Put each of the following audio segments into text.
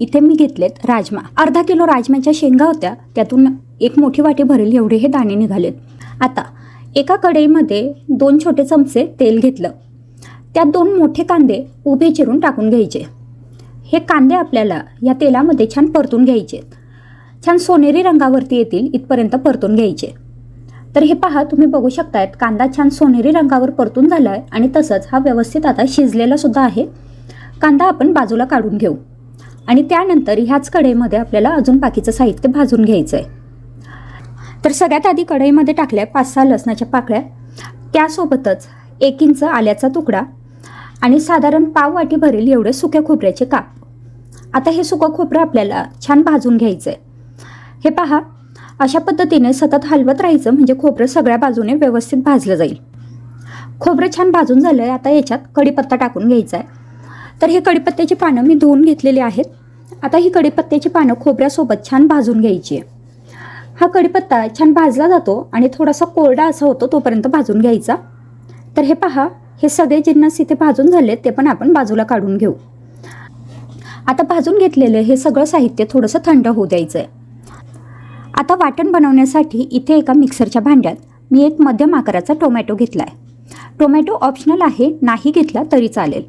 इथे मी घेतलेत राजमा. अर्धा किलो राजम्याच्या शेंगा होत्या. त्यातून एक मोठी वाटी भरेल एवढे हे दाणे निघालेत. आता एका कढईमध्ये दोन छोटे चमचे तेल घेतलं. त्यात दोन मोठे कांदे उभे चिरून टाकून घ्यायचे. हे कांदे आपल्याला या तेलामध्ये छान परतून घ्यायचे. छान सोनेरी रंगावरती येतील इथपर्यंत परतून घ्यायचे. तर हे पहा तुम्ही बघू शकतायत कांदा छान सोनेरी रंगावर परतून झाला आहे आणि तसंच हा व्यवस्थित आता शिजलेला सुद्धा आहे. कांदा आपण बाजूला काढून घेऊ. आणि त्यानंतर ह्याच कढईमध्ये आपल्याला अजून बाकीचं साहित्य भाजून घ्यायचं आहे तर सगळ्यात आधी कढईमध्ये टाकल्या पाच सहा लसणाच्या पाकळ्या. त्यासोबतच एक इंच आल्याचा तुकडा आणि साधारण पाव वाटी भरेल एवढे सुक्या खोबऱ्याचे काप. आता हे सुकं खोबरं आपल्याला छान भाजून घ्यायचं आहे हे पहा अशा पद्धतीने सतत हलवत राहायचं म्हणजे खोबरं सगळ्या बाजूने व्यवस्थित भाजलं जाईल. खोबरं छान भाजून झालं आहे आता याच्यात कढीपत्ता टाकून घ्यायचा आहे तर हे कडीपत्त्याची पानं मी धुवून घेतलेली आहेत. आता ही कडीपत्त्याची पानं खोबऱ्यासोबत छान भाजून घ्यायची आहे. हा कडीपत्ता छान भाजला जातो आणि थोडासा कोरडा असा होतो तोपर्यंत भाजून घ्यायचा. तर हे पहा हे सगळे जिन्नस इथे भाजून झाले ते पण आपण बाजूला काढून घेऊ. आता भाजून घेतलेलं हे सगळं साहित्य थोडंसं थंड होऊ द्यायचं आहे आता वाटण बनवण्यासाठी इथे एका मिक्सरच्या भांड्यात मी एक मध्यम आकाराचा टोमॅटो घेतला आहे टोमॅटो ऑप्शनल आहे नाही घेतला तरी चालेल.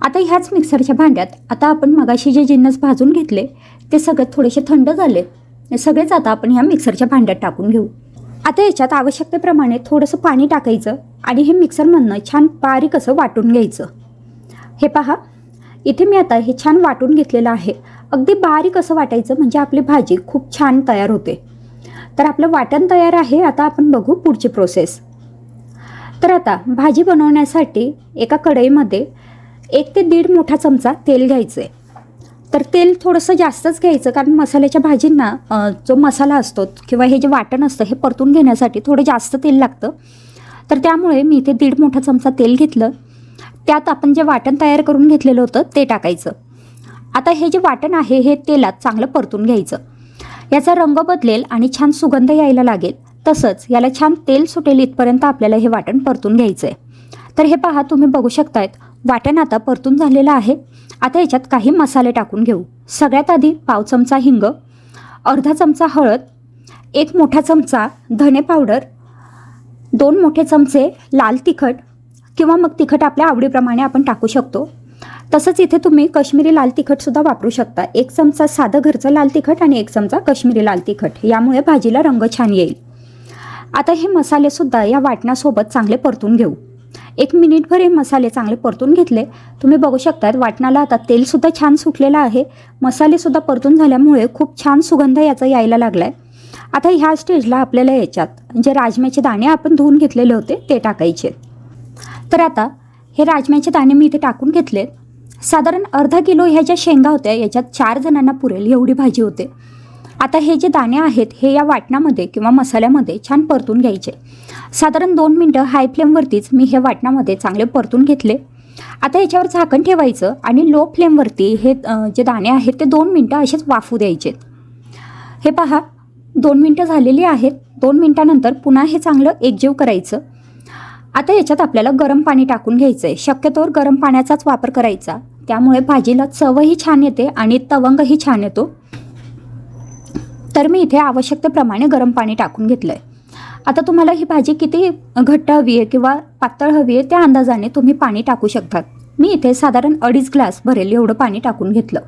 आता ह्याच मिक्सरच्या भांड्यात आता आपण मगाशी जे जिन्नस भाजून घेतले ते सगळे थोडेसे थंड झाले. सगळेच आता आपण ह्या मिक्सरच्या भांड्यात टाकून घेऊ. आता याच्यात आवश्यकतेप्रमाणे थोडंसं पाणी टाकायचं आणि हे मिक्सरमधनं छान बारीक असं वाटून घ्यायचं. हे पहा इथे मी आता हे छान वाटून घेतलेलं आहे. अगदी बारीक असं वाटायचं म्हणजे आपली भाजी खूप छान तयार होते. तर आपलं वाटण तयार आहे आता आपण बघू पुढची प्रोसेस तर आता भाजी बनवण्यासाठी एका कढईमध्ये एक ते दीड मोठा चमचा तेल घ्यायचं आहे तर तेल थोडंसं जास्तच घ्यायचं कारण मसाल्याच्या भाजींना जो मसाला असतो किंवा हे जे वाटण असतं हे परतून घेण्यासाठी थोडं जास्त तेल लागतं. तर त्यामुळे मी इथे दीड मोठा चमचा तेल घेतलं. त्यात आपण जे वाटण तयार करून घेतलेलं होतं ते टाकायचं. आता हे जे वाटण आहे हे तेलात चांगलं परतून घ्यायचं. याचा रंग बदलेल आणि छान सुगंध यायला लागेल. तसंच याला छान तेल सुटेल इथपर्यंत आपल्याला हे वाटण परतून घ्यायचं आहे तर हे पहा तुम्ही बघू शकतायत वाटण आता परतून झालेलं आहे. आता याच्यात काही मसाले टाकून घेऊ. सगळ्यात आधी पाव चमचा हिंग अर्धा चमचा हळद एक मोठा चमचा धने पावडर दोन मोठे चमचे लाल तिखट किंवा मग तिखट आपल्या आवडीप्रमाणे आपण टाकू शकतो. तसंच इथे तुम्ही कश्मीरी लाल तिखटसुद्धा वापरू शकता. एक चमचा साधं घरचं लाल तिखट आणि एक चमचा कश्मीरी लाल तिखट. यामुळे भाजीला रंग छान येईल. आता हे मसालेसुद्धा या वाटणासोबत चांगले परतून घेऊ. एक मिनिटभर हे मसाले चांगले परतून घेतले. तुम्ही बघू शकतात वाटणाला आता तेलसुद्धा छान सुटलेलं आहे. मसालेसुद्धा परतून झाल्यामुळे खूप छान सुगंध याचा यायला लागला आहे आता ह्या स्टेजला आपल्याला याच्यात जे राजम्याचे दाणे आपण धुवून घेतलेले होते ते टाकायचे. तर आता हे राजम्याचे दाणे मी इथे टाकून घेतले साधारण अर्धा किलो ह्या ज्या शेंगा होत्या याच्यात चार जणांना पुरेल एवढी भाजी होते. आता हे जे दाणे आहेत हे या वाटणामध्ये किंवा मसाल्यामध्ये छान परतून घ्यायचे. साधारण दोन मिनटं हाय फ्लेमवरतीच मी हे वाटणामध्ये चांगले परतून घेतले. आता याच्यावर झाकण ठेवायचं आणि लो फ्लेमवरती हे जे दाणे आहेत ते दोन मिनटं असेच वाफू द्यायचे. हे पहा दोन मिनटं झालेली आहेत. दोन मिनटानंतर पुन्हा हे चांगलं एकजीव करायचं. आता याच्यात आपल्याला गरम पाणी टाकून घ्यायचं आहे शक्यतोवर गरम पाण्याचाच वापर करायचा. त्यामुळे भाजीला चवही छान येते आणि तवंगही छान येतो. तर मी इथे आवश्यकतेप्रमाणे गरम पाणी टाकून घेतलं आहे आता तुम्हाला ही भाजी किती घट्ट हवी आहे किंवा पातळ हवी आहे त्या अंदाजाने तुम्ही पाणी टाकू शकतात. मी इथे साधारण अडीच ग्लास भरेल एवढं पाणी टाकून घेतलं.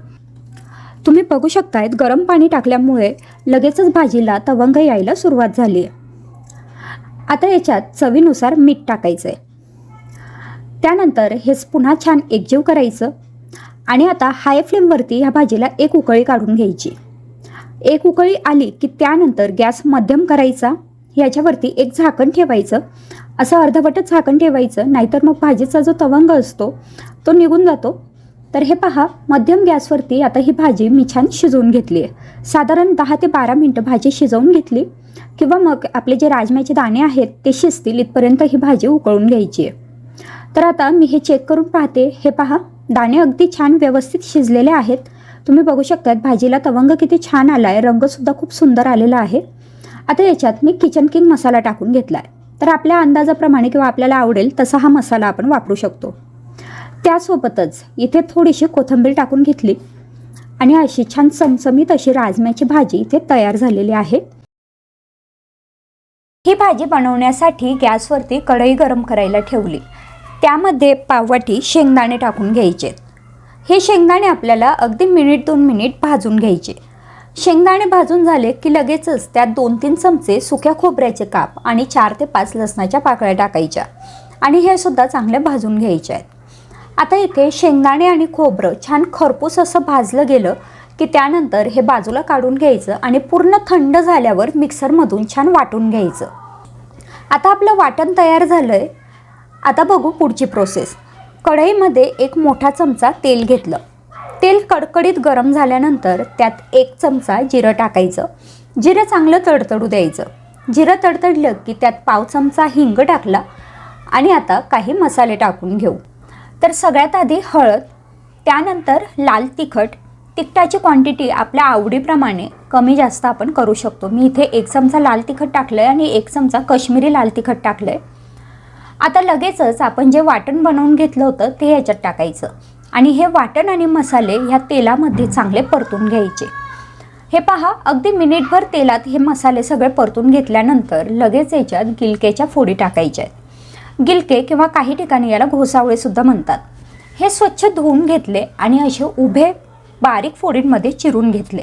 तुम्ही बघू शकतायत गरम पाणी टाकल्यामुळे लगेचच भाजीला तवंग यायला सुरुवात झाली आहे. आता याच्यात चवीनुसार मीठ टाकायचं आहे त्यानंतर हेच पुन्हा छान एकजीव करायचं आणि आता हाय फ्लेमवरती ह्या भाजीला एक उकळी काढून घ्यायची. एक उकळी आली की त्यानंतर गॅस मध्यम करायचा याच्यावरती एक झाकण ठेवायचं. असं अर्धवटच झाकण ठेवायचं. नाहीतर मग भाजीचा जो तवंग असतो तो निघून जातो. तर हे पहा मध्यम गॅसवरती आता ही भाजी मी छान शिजवून घेतली आहे. साधारण दहा ते बारा मिनटं भाजी शिजवून घेतली किंवा मग आपले जे राजम्याचे दाणे आहेत ते शिजतील इथपर्यंत ही भाजी उकळून घ्यायची आहे. तर आता मी हे चेक करून पाहते. हे पहा दाणे अगदी छान व्यवस्थित शिजलेले आहेत. तुम्ही बघू शकतात भाजीला तवंग किती छान आला आहे रंगसुद्धा खूप सुंदर आलेला आहे. आता याच्यात मी किचन किंग मसाला टाकून घेतला आहे तर आपल्या अंदाजाप्रमाणे किंवा आपल्याला आवडेल तसा हा मसाला आपण वापरू शकतो. त्यासोबतच इथे थोडीशी कोथिंबीर टाकून घेतली. आणि अशी छान चमचमीत अशी राजम्याची भाजी इथे तयार झालेली आहे. ही भाजी बनवण्यासाठी गॅसवरती कढई गरम करायला ठेवली. त्यामध्ये पाववाटी शेंगदाणे टाकून घ्यायचे. हे शेंगदाणे आपल्याला अगदी मिनिट दोन मिनिट भाजून घ्यायचे. शेंगदाणे भाजून झाले की लगेचच त्यात दोन तीन चमचे सुक्या खोबऱ्याचे काप आणि चार ते पाच लसणाच्या पाकळ्या टाकायच्या आणि हे सुद्धा चांगले भाजून घ्यायचे आहेत. आता इथे शेंगदाणे आणि खोबरं छान खरपूस असं भाजलं गेलं की त्यानंतर हे बाजूला काढून घ्यायचं आणि पूर्ण थंड झाल्यावर मिक्सरमधून छान वाटून घ्यायचं. आता आपलं वाटण तयार झालं आहे आता बघू पुढची प्रोसेस. कढईमध्ये एक मोठा चमचा तेल घेतलं. तेल कडकडीत गरम झाल्यानंतर त्यात एक चमचा जिरं टाकायचं. जिरं चांगलं तडतडू द्यायचं. जिरं तडतडलं की त्यात पाव चमचा हिंग टाकला आणि आता काही मसाले टाकून घेऊ. तर सगळ्यात आधी हळद त्यानंतर लाल तिखट. तिखटाची क्वांटिटी आपल्या आवडीप्रमाणे कमी जास्त आपण करू शकतो. मी इथे एक चमचा लाल तिखट टाकलं आहे आणि एक चमचा कश्मीरी लाल तिखट टाकलं आहे आता लगेचच आपण जे वाटण बनवून घेतलं होतं ते ह्याच्यात टाकायचं. आणि हे वाटण आणि मसाले ह्या तेलामध्ये चांगले परतून घ्यायचे. हे पहा अगदी मिनिटभर तेलात हे मसाले सगळे परतून घेतल्यानंतर लगेच याच्यात गिलकेच्या फोडी टाकायच्या आहेत. गिलके किंवा काही ठिकाणी याला घोसावळेसुद्धा म्हणतात. हे स्वच्छ धुवून घेतले आणि असे उभे बारीक फोडींमध्ये चिरून घेतले.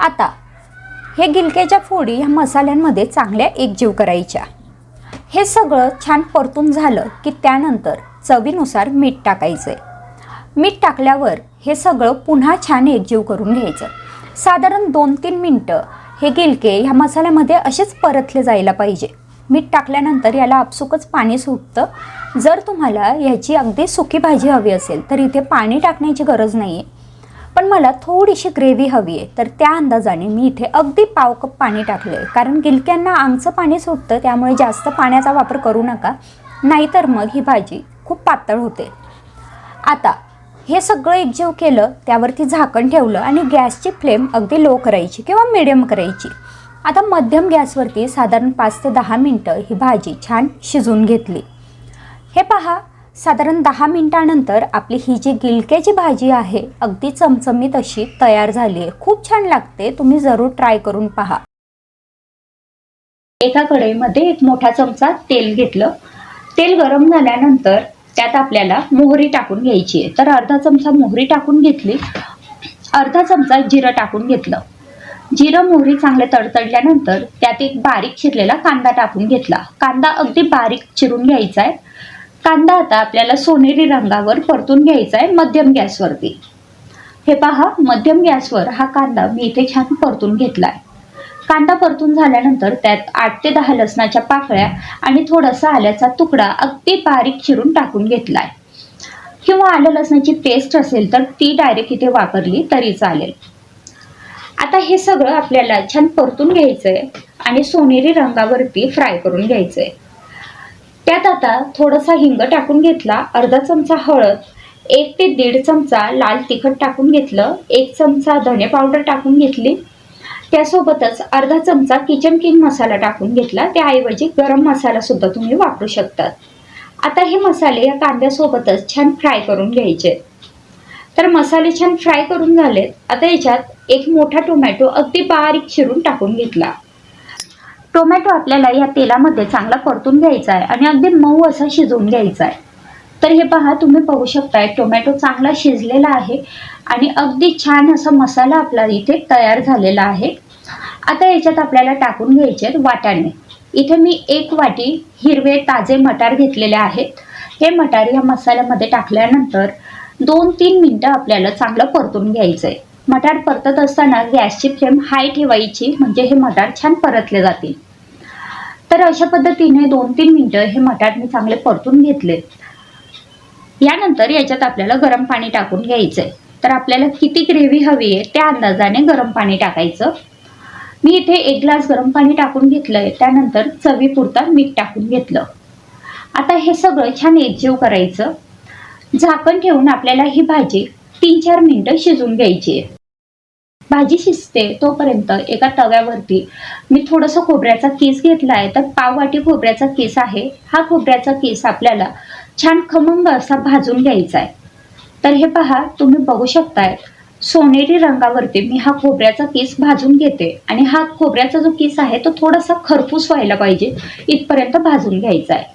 आता हे गिलकेच्या फोडी ह्या मसाल्यांमध्ये चांगल्या एकजीव करायच्या. हे सगळं छान परतून झालं की त्यानंतर चवीनुसार मीठ टाकायचं आहे मीठ टाकल्यावर हे सगळं पुन्हा छान एकजीव करून घ्यायचं. साधारण दोन तीन मिनटं हे गिलके ह्या मसाल्यामध्ये असेच परतले जायला पाहिजे. मीठ टाकल्यानंतर याला आपसुकच पाणी सुटतं. जर तुम्हाला ह्याची अगदी सुकी भाजी हवी असेल तर इथे पाणी टाकण्याची गरज नाही आहे पण मला थोडीशी ग्रेव्ही हवी आहे तर त्या अंदाजाने मी इथे अगदी पाव कप पाणी टाकलं आहे कारण गिलक्यांना आंगचं पाणी सुटतं त्यामुळे जास्त पाण्याचा वापर करू नका. नाहीतर मग ही भाजी खूप पातळ होते. आता हे सगळं एकजीव केलं त्यावरती झाकण ठेवलं आणि गॅसची फ्लेम अगदी लो करायची किंवा मिडियम करायची. आता मध्यम गॅसवरती साधारण पाच ते दहा मिनटं ही भाजी छान शिजवून घेतली. हे पहा साधारण दहा मिनटानंतर आपली ही जी गिलक्याची भाजी आहे अगदी चमचमीत अशी तयार झाली आहे. खूप छान लागते तुम्ही जरूर ट्राय करून पहा. एका कढईमध्ये एक मोठा चमचा तेल घेतलं. तेल गरम झाल्यानंतर त्यात आपल्याला मोहरी टाकून घ्यायची आहे. तर अर्धा चमचा मोहरी टाकून घेतली. अर्धा चमचा जिरं टाकून घेतलं. जिरं मोहरी चांगले तडतडल्यानंतर त्यात एक बारीक चिरलेला कांदा टाकून घेतला. कांदा अगदी बारीक चिरून घ्यायचा आहे. कांदा आता आपल्याला सोनेरी रंगावर परतून घ्यायचा आहे मध्यम गॅसवरती. हे पहा मध्यम गॅसवर हा कांदा मी इथे छान परतून घेतला आहे कांदा परतून झाल्यानंतर त्यात आठ ते दहा लसणाच्या पाकळ्या आणि थोडासा आल्याचा तुकडा अगदी बारीक चिरून टाकून घेतलाय. किंवा आलं लसणाची पेस्ट असेल तर ती डायरेक्ट इथे वापरली तरी चालेल. आता हे सगळं आपल्याला छान परतून घ्यायचंय आणि सोनेरी रंगावरती फ्राय करून घ्यायचंय. त्यात आता थोडासा हिंग टाकून घेतला अर्धा चमचा हळद एक ते दीड चमचा लाल तिखट टाकून घेतलं एक चमचा धने पावडर टाकून घेतली त्यासोबतच अर्धा चमचा किचन किंग मसाला टाकून घेतला. त्याऐवजी गरम मसाला सुद्धा तुम्ही वापरू शकतात आता हे मसाले या कांद्यासोबतच छान फ्राय करून घ्यायचे. तर मसाले छान फ्राय करून झालेत आता याच्यात एक मोठा टोमॅटो अगदी बारीक चिरून टाकून घेतला. टोमॅटो आपल्याला या तेलामध्ये चांगला परतून घ्यायचा आहे आणि अगदी मऊ असा शिजवून घ्यायचा आहे. तर हे पहा तुम्ही पाहू शकताय टोमॅटो चांगला शिजलेला आहे आणि अगदी छान असा मसाला आपला इथे तयार झालेला आहे. आता याच्यात आपल्याला टाकून घ्यायचे आहेत वाटाणे. इथे मी एक वाटी हिरवे ताजे मटार घेतलेले आहेत. हे मटार या मसाल्यामध्ये टाकल्यानंतर दोन तीन मिनटं आपल्याला चांगलं परतून घ्यायचं आहे मटार परतत असताना गॅसची फ्लेम हाय ठेवायची म्हणजे हे मटार छान परतले जातील. तर अशा पद्धतीने दोन तीन मिनटं हे मटार मी चांगले परतून घेतले यानंतर याच्यात आपल्याला गरम पाणी टाकून घ्यायचं आहे तर आपल्याला किती ग्रेव्ही हवी आहे त्या अंदाजाने गरम पाणी टाकायचं. मी इथे एक ग्लास गरम पाणी टाकून घेतलंय त्यानंतर चवीपुरता मीठ टाकून घेतलं. आता हे सगळं छान एकजीव करायचं. झाकण ठेवून आपल्याला ही भाजी तीन चार मिनिटं शिजून घ्यायची आहे. भाजी शिजते तोपर्यंत एका तव्यावरती मी थोडंसं खोबऱ्याचा केस घेतला आहे तर पाववाटी खोबऱ्याचा केस आहे. हा खोबऱ्याचा केस आपल्याला छान खमंग असा भाजून घ्यायचा आहे. तर हे पहा तुम्ही बघू शकताय सोनेरी रंगावरती मी हा खोबऱ्याचा केस भाजून घेते. आणि हा खोबऱ्याचा जो केस आहे तो थोडासा खरपूस व्हायला पाहिजे. इथपर्यंत भाजून घ्यायचा आहे.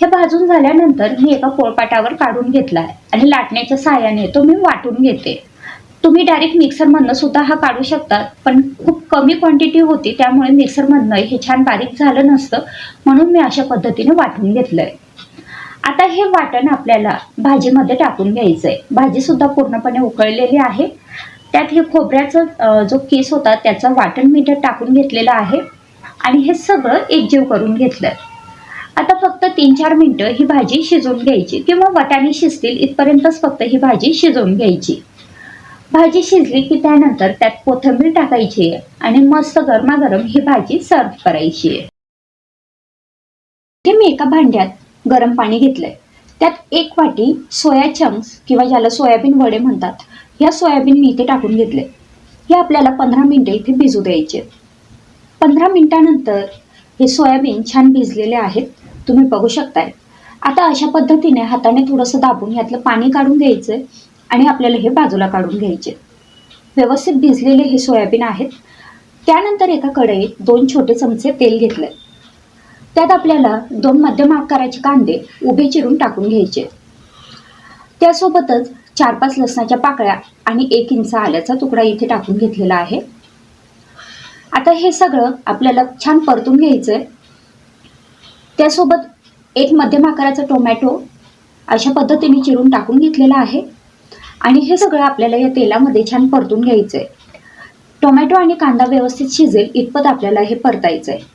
हे भाजून झाल्यानंतर मी एका पोळपाटावर काढून घेतला आहे आणि लाटण्याच्या साहाय्याने तो मी वाटून घेते. तुम्ही डायरेक्ट मिक्सरमधनं सुद्धा हा काढू शकता पण खूप कमी क्वांटिटी होती त्यामुळे मिक्सरमधनं हे छान बारीक झालं नसतं म्हणून मी अशा पद्धतीने वाटून घेतलं आहे आता हे वाटण आपल्याला भाजीमध्ये टाकून घ्यायचं आहे भाजीसुद्धा पूर्णपणे उकळलेली आहे. त्यात हे खोबऱ्याचं जो केस होता त्याचं वाटण मीठ टाकून घेतलेलं आहे. आणि हे सगळं एकजीव करून घेतलं आता फक्त तीन चार मिनटं ही भाजी शिजवून घ्यायची किंवा वाटाणे शिजतील इथपर्यंतच फक्त ही भाजी शिजवून घ्यायची. भाजी शिजली की त्यानंतर त्यात कोथिंबीर टाकायची आहे आणि मस्त गरमागरम ही भाजी सर्व करायची. आहे मी एका भांड्यात गरम पाणी घेतलंय. त्यात एक वाटी सोया चंक्स किंवा ज्याला सोयाबीन वडे म्हणतात ह्या सोयाबीन मी इथे टाकून घेतले हे आपल्याला पंधरा मिनटं इथे भिजू द्यायचे. पंधरा मिनिटानंतर हे सोयाबीन छान भिजलेले आहेत. तुम्ही बघू शकताय. आता अशा पद्धतीने हाताने थोडंसं दाबून यातलं पाणी काढून घ्यायचं आणि आपल्याला हे बाजूला काढून घ्यायचे. व्यवस्थित भिजलेले हे सोयाबीन आहेत. त्यानंतर एका कढईत दोन छोटे चमचे तेल घेतले त्यात आपल्याला दोन मध्यम आकाराचे कांदे उभे चिरून टाकून घ्यायचे. त्यासोबतच चार पाच लसणाच्या पाकळ्या आणि एक इंच आल्याचा तुकडा इथे टाकून घेतलेला आहे. आता हे सगळं आपल्याला छान परतून घ्यायचं आहे त्यासोबत एक मध्यम आकाराचा टोमॅटो अशा पद्धतीने चिरून टाकून घेतलेला आहे. आणि हे सगळं आपल्याला या तेलामध्ये छान परतून घ्यायचं आहे टोमॅटो आणि कांदा व्यवस्थित शिजेल इतपत आपल्याला हे परतायचं आहे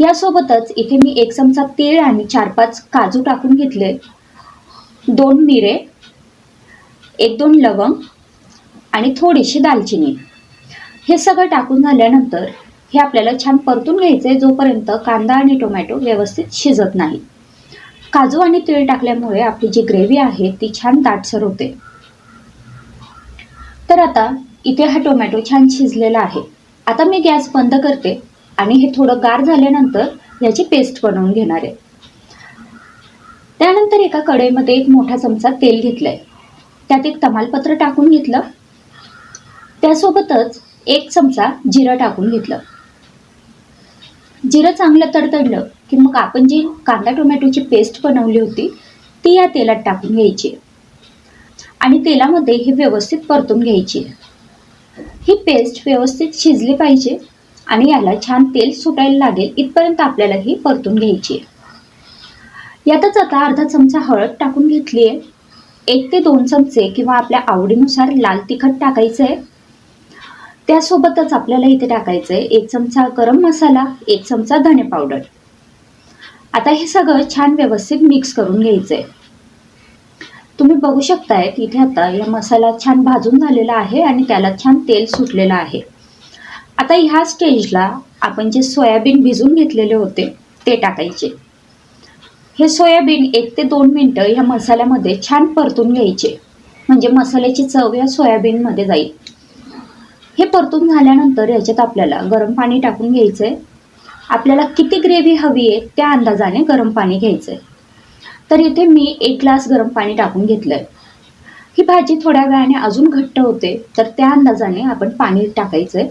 यासोबतच इथे मी एक चमचा तीळ आणि चार पाच काजू टाकून घेतले. दोन मिरे एक दोन लवंग आणि थोडीशी दालचिनी. हे सगळं टाकून झाल्यानंतर हे आपल्याला छान परतून घ्यायचं आहे जोपर्यंत कांदा आणि टोमॅटो व्यवस्थित शिजत नाही. काजू आणि तीळ टाकल्यामुळे आपली जी ग्रेव्ही आहे ती छान दाटसर होते. तर आता इथे हा टोमॅटो छान शिजलेला आहे. आता मी गॅस बंद करते आणि हे थोडं गार झाल्यानंतर याची पेस्ट बनवून घेणार आहे. त्यानंतर एका कढईमध्ये एक मोठा चमचा तेल घेतलंय. त्यात एक तमालपत्र टाकून घेतलं. त्यासोबतच एक चमचा जिरं टाकून घेतलं. जिरं चांगलं तडतडलं की मग आपण जी कांदा टोमॅटोची पेस्ट बनवली होती ती या तेलात टाकून घ्यायची. आणि तेलामध्ये ही व्यवस्थित परतून घ्यायची. ही पेस्ट व्यवस्थित शिजली पाहिजे आणि याला छान तेल सुटायला लागेल इथपर्यंत आपल्याला ही परतून घ्यायची. आहे यातच आता अर्धा चमचा हळद टाकून घेतली आहे. एक ते दोन चमचे किंवा आपल्या आवडीनुसार लाल तिखट टाकायचं आहे. त्यासोबतच आपल्याला इथे टाकायचं आहे एक चमचा गरम मसाला एक चमचा धने पावडर. आता हे सगळं छान व्यवस्थित मिक्स करून घ्यायचं आहे तुम्ही बघू शकताय इथे आता या मसाला छान भाजून झालेला आहे आणि त्याला छान तेल सुटलेलं आहे. आता ह्या स्टेजला आपण जे सोयाबीन भिजून घेतलेले होते ते टाकायचे. हे सोयाबीन एक ते दोन मिनटं ह्या मसाल्यामध्ये छान परतून घ्यायचे. म्हणजे मसाल्याची चव या सोयाबीनमध्ये जाईल. हे परतून झाल्यानंतर याच्यात आपल्याला गरम पाणी टाकून घ्यायचं आहे आपल्याला किती ग्रेव्ही हवी आहे त्या अंदाजाने गरम पाणी घ्यायचं आहे तर इथे मी एक ग्लास गरम पाणी टाकून घेतलं आहे ही भाजी थोड्या वेळाने अजून घट्ट होते तर त्या अंदाजाने आपण पाणी टाकायचं आहे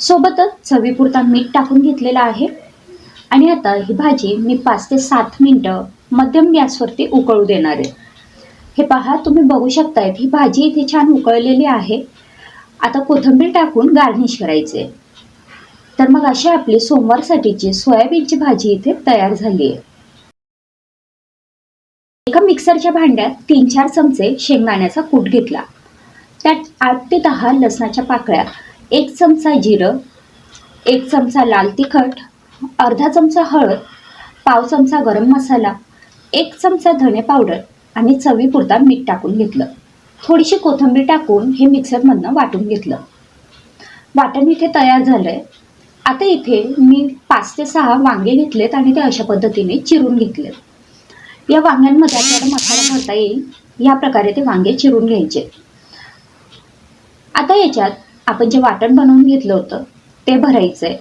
सोबतच चवीपुरता मीठ टाकून घेतलेलं आहे. आणि आता ही भाजी मी पाच ते सात मिनटं मध्यम गॅसवरती उकळू देणार आहे. हे पहा तुम्ही बघू शकतायत ही भाजी इथे छान उकळलेली आहे. आता कोथिंबीर टाकून गार्निश करायचे तर मग अशी आपली सोमवारसाठीची सोयाबीनची भाजी इथे तयार झाली आहे एका मिक्सरच्या भांड्यात तीन चार चमचे शेंगदाण्याचा कूट घेतला. त्यात आठ ते दहा लसणाच्या पाकळ्या एक चमचा जिरं एक चमचा लाल तिखट अर्धा चमचा हळद पाव चमचा गरम मसाला एक चमचा धने पावडर आणि चवीपुरता मीठ टाकून घेतलं. थोडीशी कोथिंबीर टाकून हे मिक्सरमधनं वाटून घेतलं. वाटण इथे तयार झालं आहे आता इथे मी पाच ते सहा वांगे घेतलेत आणि ते अशा पद्धतीने चिरून घेतलेत. या वांग्यांमध्ये आपल्याला मसाला भरता येईल. या प्रकारे ते वांगे चिरून घ्यायचे. आता याच्यात आपण जे वाटण बनवून घेतलं होतं ते भरायचं आहे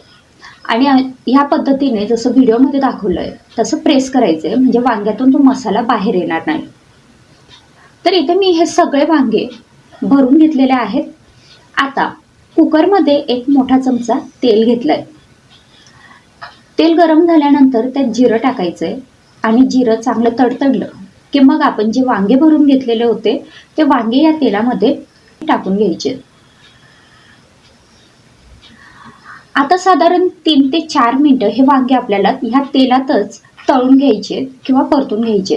आणि ह्या पद्धतीने जसं व्हिडिओमध्ये दाखवलं आहे तसं प्रेस करायचं आहे म्हणजे वांग्यातून तो मसाला बाहेर येणार नाही. तर इथे मी हे सगळे वांगे भरून घेतलेले आहेत. आता कुकरमध्ये एक मोठा चमचा तेल घेतलंय. तेल गरम झाल्यानंतर त्यात जिरं टाकायचं आहे आणि जिरं चांगलं तडतडलं की मग आपण जे वांगे भरून घेतलेले होते ते वांगे या तेलामध्ये टाकून घ्यायचे. आता साधारण तीन ते चार मिनटं हे वांगे आपल्याला ह्या तेलातच तळून घ्यायचे किंवा परतून घ्यायचे.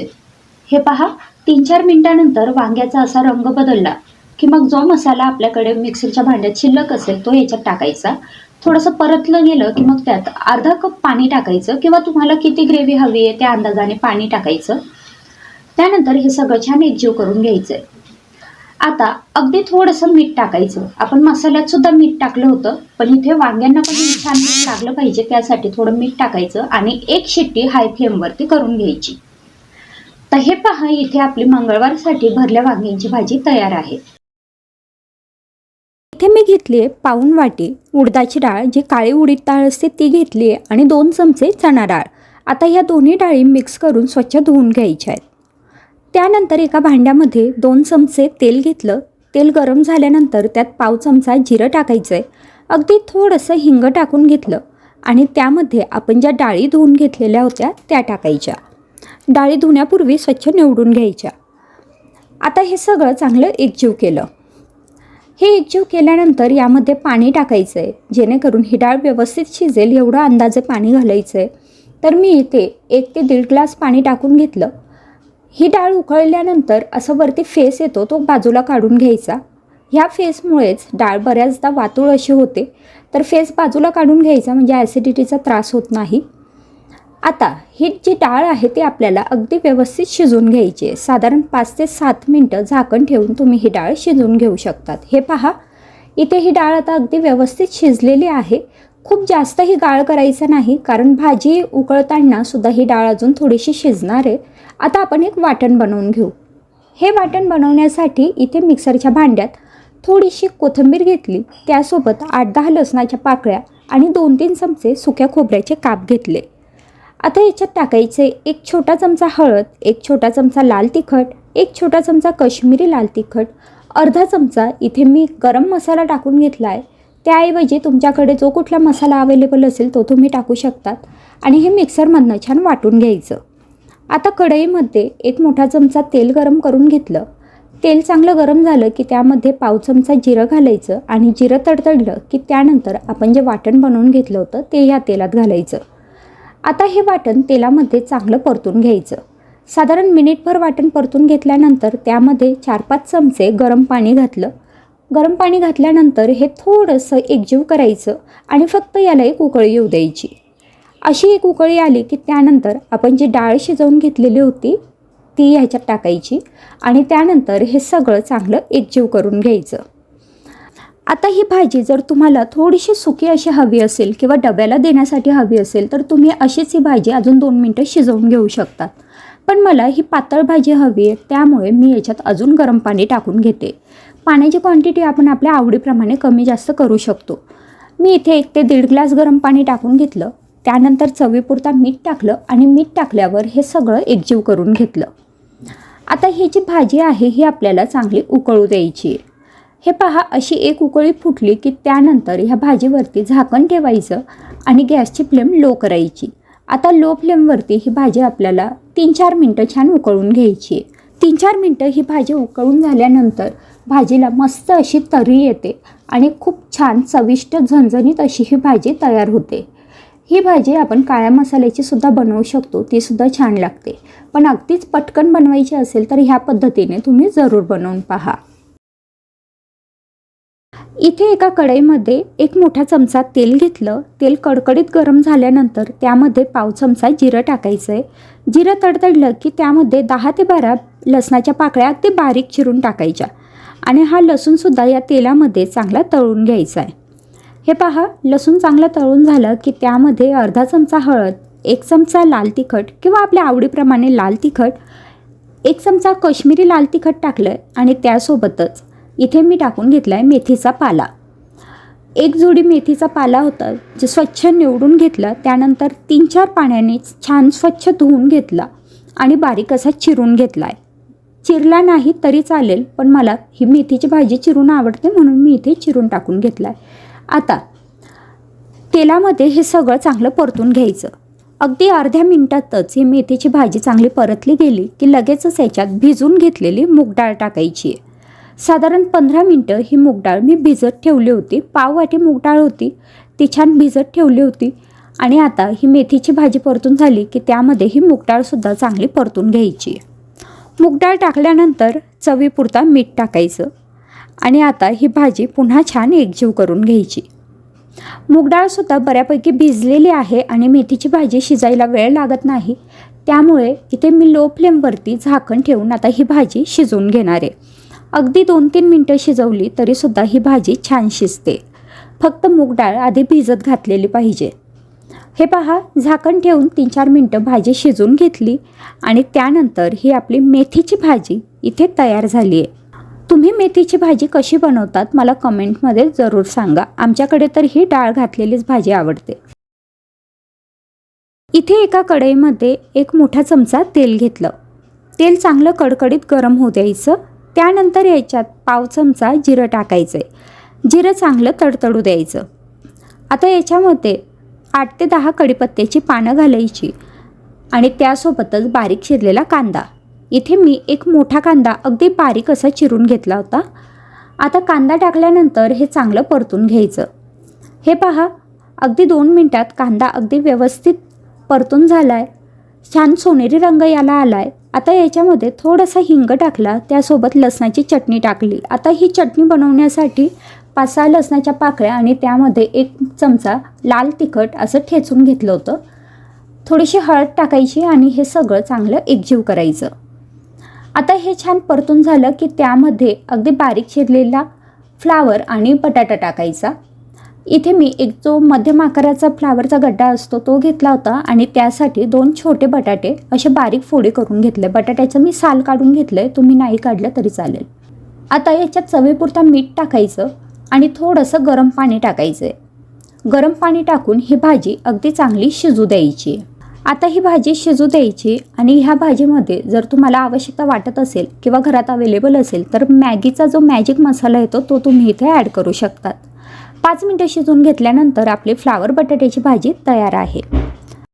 हे पहा तीन चार मिनिटानंतर वांग्याचा असा रंग बदलला की मग जो मसाला आपल्याकडे मिक्सरच्या भांड्यात शिल्लक असेल तो याच्यात टाकायचा. थोडंसं परतलं गेलं की मग त्यात अर्धा कप पाणी टाकायचं किंवा तुम्हाला किती ग्रेव्ही हवी आहे त्या अंदाजाने पाणी टाकायचं. त्यानंतर हे सगळं छान एकजीव करून घ्यायचंय. आता अगदी थोडंसं मीठ टाकायचं. आपण मसाल्यात सुद्धा मीठ टाकलं होतं पण इथे वांग्यांना पण छान मीठ लागलं पाहिजे त्यासाठी थोडं मीठ टाकायचं आणि एक शिट्टी हाय फ्लेमवरती करून घ्यायची. तर हे पहा इथे आपली मंगळवारसाठी भरल्या वांग्यांची भाजी तयार आहे. इथे मी घेतली आहे पाऊन वाटी. उडदाची डाळ जी काळी उडीद डाळ असते ती घेतली आहे आणि दोन चमचे चणा डाळ. आता ह्या दोन्ही डाळी मिक्स करून स्वच्छ धुवून घ्यायच्या आहेत. त्यानंतर एका भांड्यामध्ये दोन चमचे तेल घेतलं. तेल गरम झाल्यानंतर त्यात पाव चमचा जिरं टाकायचं आहे अगदी थोडंसं हिंग टाकून घेतलं आणि त्यामध्ये आपण ज्या डाळी धुवून घेतलेल्या होत्या त्या टाकायच्या. डाळी धुण्यापूर्वी स्वच्छ निवडून घ्यायच्या. आता हे सगळं चांगलं एकजीव केलं. हे एकजीव केल्यानंतर यामध्ये पाणी टाकायचं आहे जेणेकरून ही डाळ व्यवस्थित शिजेल एवढं अंदाजे पाणी घालायचं आहे तर मी इथे एक ते दीड ग्लास पाणी टाकून घेतलं. ही डाळ उकळल्यानंतर असं वरती फेस येतो तो बाजूला काढून घ्यायचा. ह्या फेसमुळेच डाळ बऱ्याचदा वातूळ अशी होते. तर फेस बाजूला काढून घ्यायचा म्हणजे ॲसिडिटीचा त्रास होत नाही. आता ही जी डाळ आहे ती आपल्याला अगदी व्यवस्थित शिजवून घ्यायची आहे. साधारण पाच ते सात मिनटं झाकण ठेवून तुम्ही ही डाळ शिजवून घेऊ शकतात. हे पहा इथे ही डाळ आता अगदी व्यवस्थित शिजलेली आहे. खूप जास्त ही गाळ करायचं नाही कारण भाजी उकळताना सुद्धा ही डाळ अजून थोडीशी शिजणार आहे. आता आपण एक वाटण बनवून घेऊ. हे वाटण बनवण्यासाठी इथे मिक्सरच्या भांड्यात थोडीशी कोथिंबीर घेतली. त्यासोबत आठ दहा लसणाच्या पाकळ्या आणि दोन तीन चमचे सुक्या खोबऱ्याचे काप घेतले. आता याच्यात टाकायचे एक छोटा चमचा हळद एक छोटा चमचा लाल तिखट एक छोटा चमचा कश्मीरी लाल तिखट अर्धा चमचा इथे मी गरम मसाला टाकून घेतला आहे त्याऐवजी तुमच्याकडे जो कुठला मसाला अवेलेबल असेल तो तुम्ही टाकू शकतात. आणि हे मिक्सरमधनं छान वाटून घ्यायचं. आता कढईमध्ये एक मोठा चमचा तेल गरम करून घेतलं. तेल चांगलं गरम झालं की त्यामध्ये पाव चमचा जिरं घालायचं आणि जिरं तडतडलं की त्यानंतर आपण जे वाटण बनवून घेतलं होतं ते ह्या तेलात घालायचं. आता हे वाटण तेलामध्ये चांगलं परतून घ्यायचं. साधारण मिनिटभर वाटण परतून घेतल्यानंतर त्यामध्ये चार पाच चमचे गरम पाणी घातलं. गरम पाणी घातल्यानंतर हे थोडंसं एकजीव करायचं आणि फक्त याला एक उकळी येऊ द्यायची. अशी एक उकळी आली की त्यानंतर आपण जी डाळ शिजवून घेतलेली होती ती ह्याच्यात टाकायची आणि त्यानंतर हे सगळं चांगलं एकजीव करून घ्यायचं. आता ही भाजी जर तुम्हाला थोडीशी सुकी अशी हवी असेल किंवा डब्याला देण्यासाठी हवी असेल तर तुम्ही अशीच ही भाजी अजून दोन मिनटं शिजवून घेऊ शकतात पण मला ही पातळ भाजी हवी आहे त्यामुळे मी याच्यात अजून गरम पाणी टाकून घेते. पाण्याची क्वांटिटी आपण आपल्या आवडीप्रमाणे कमी जास्त करू शकतो. मी इथे एक ते दीड ग्लास गरम पाणी टाकून घेतलं त्यानंतर चवीपुरता मीठ टाकलं आणि मीठ टाकल्यावर हे सगळं एकजीव करून घेतलं. आता ही जी भाजी आहे ही आपल्याला चांगली उकळू द्यायची आहे. हे पहा अशी एक उकळी फुटली की त्यानंतर ह्या भाजीवरती झाकण ठेवायचं आणि गॅसची फ्लेम लो करायची. आता लो फ्लेमवरती ही भाजी आपल्याला तीन चार मिनटं छान उकळून घ्यायची. आहे तीन चार मिनटं ही भाजी उकळून झाल्यानंतर भाजीला मस्त अशी तरी येते आणि खूप छान चविष्ट झणझणीत अशी ही भाजी तयार होते. ही भाजी आपण काळ्या मसाल्याची सुद्धा बनवू शकतो ती सुद्धा छान लागते. पण अगदीच पटकन बनवायची असेल तर ह्या पद्धतीने तुम्ही जरूर बनवून पहा. इथे एका कढईमध्ये एक मोठा चमचा तेल घेतलं. तेल कडकडीत गरम झाल्यानंतर त्यामध्ये पाव चमचा जिरं टाकायचं आहे जिरं तडतडलं की त्यामध्ये दहा ते बारा लसणाच्या पाकळ्या अगदी बारीक चिरून टाकायच्या. आणि हा लसूणसुद्धा या तेलामध्ये चांगला तळून घ्यायचा आहे हे पहा लसूण चांगलं तळून झालं की त्यामध्ये अर्धा चमचा हळद एक चमचा लाल तिखट किंवा आपल्या आवडीप्रमाणे लाल तिखट एक चमचा कश्मीरी लाल तिखट टाकलं आहे आणि त्यासोबतच इथे मी टाकून घेतला आहे मेथीचा पाला. एक जोडी मेथीचा पाला होता जे स्वच्छ निवडून घेतला त्यानंतर तीन चार पाण्याने छान स्वच्छ धुवून घेतला आणि बारीक असा चिरून घेतला आहे चिरला नाही तरी चालेल पण मला ही मेथीची भाजी चिरून आवडते म्हणून मी इथे चिरून टाकून घेतला आहे आता तेलामध्ये हे सगळं चांगलं परतून घ्यायचं. अगदी अर्ध्या मिनिटातच ही मेथीची भाजी चांगली परतली गेली की लगेचच याच्यात भिजून घेतलेली मूग डाळ टाकायची आहे. साधारण पंधरा मिनटं ही मूगडाळ मी भिजत ठेवली होती. पाववाटी मूगडाळ होती. ती छान भिजत ठेवली होती. आणि आता ही मेथीची भाजी परतून झाली की त्यामध्ये ही मूगडाळसुद्धा चांगली परतून घ्यायची. मूगडाळ टाकल्यानंतर चवीपुरता मीठ टाकायचं. आणि आता ही भाजी पुन्हा छान एकजीव करून घ्यायची. मूगडाळसुद्धा बऱ्यापैकी भिजलेली आहे आणि मेथीची भाजी शिजायला वेळ लागत नाही. त्यामुळे इथे मी लो फ्लेमवरती झाकण ठेवून आता ही भाजी शिजवून घेणार आहे. अगदी दोन तीन मिनटं शिजवली तरीसुद्धा ही भाजी छान शिजते. फक्त मूग डाळ आधी भिजत घातलेली पाहिजे. हे पहा झाकण ठेवून तीन चार मिनटं भाजी शिजून घेतली आणि त्यानंतर ही आपली मेथीची भाजी इथे तयार झाली आहे तुम्ही मेथीची भाजी कशी बनवतात मला कमेंटमध्ये जरूर सांगा. आमच्याकडे तर ही डाळ घातलेलीच भाजी आवडते. इथे एका कढईमध्ये एक मोठा चमचा तेल घेतलं. तेल चांगलं कडकडीत गरम होऊ द्यायचं. त्यानंतर याच्यात पाव चमचा जिरं टाकायचं आहे जिरं चांगलं तडतडू द्यायचं. आता याच्यामध्ये आठ ते दहा कडीपत्त्याची पानं घालायची आणि त्यासोबतच बारीक शिरलेला कांदा. इथे मी एक मोठा कांदा अगदी बारीक असा चिरून घेतला होता. आता कांदा टाकल्यानंतर हे चांगलं परतून घ्यायचं. हे पहा अगदी दोन मिनटात कांदा अगदी व्यवस्थित परतून झाला आहे छान सोनेरी रंग याला आला आहे आता याच्यामध्ये थोडासा हिंग टाकला त्यासोबत लसणाची चटणी टाकली. आता ही चटणी बनवण्यासाठी पाच सहा लसणाच्या पाकळ्या आणि त्यामध्ये एक चमचा लाल तिखट असं ठेचून घेतलं होतं. थोडीशी हळद टाकायची आणि हे सगळं चांगलं एकजीव करायचं. आता हे छान परतून झालं की त्यामध्ये अगदी बारीक चिरलेला फ्लावर आणि बटाटा टाकायचा. इथे मी एक जो मध्यम आकाराचा फ्लावरचा गड्डा असतो तो घेतला होता आणि त्यासाठी दोन छोटे बटाटे असे बारीक फोडी करून घेतले. बटाट्याचं मी साल काढून घेतलं आहे तुम्ही नाही काढलं तरी चालेल. आता याच्यात चवीपुरता मीठ टाकायचं आणि थोडंसं गरम पाणी टाकायचं आहे गरम पाणी टाकून ही भाजी अगदी चांगली शिजू द्यायची. आता ही भाजी शिजू द्यायची आणि ह्या भाजीमध्ये जर तुम्हाला आवश्यकता वाटत असेल किंवा घरात अवेलेबल असेल तर मॅगीचा जो मॅजिक मसाला येतो तो तुम्ही इथे ॲड करू शकतात. पाच मिनटं शिजवून घेतल्यानंतर आपली फ्लावर बटाट्याची भाजी तयार आहे.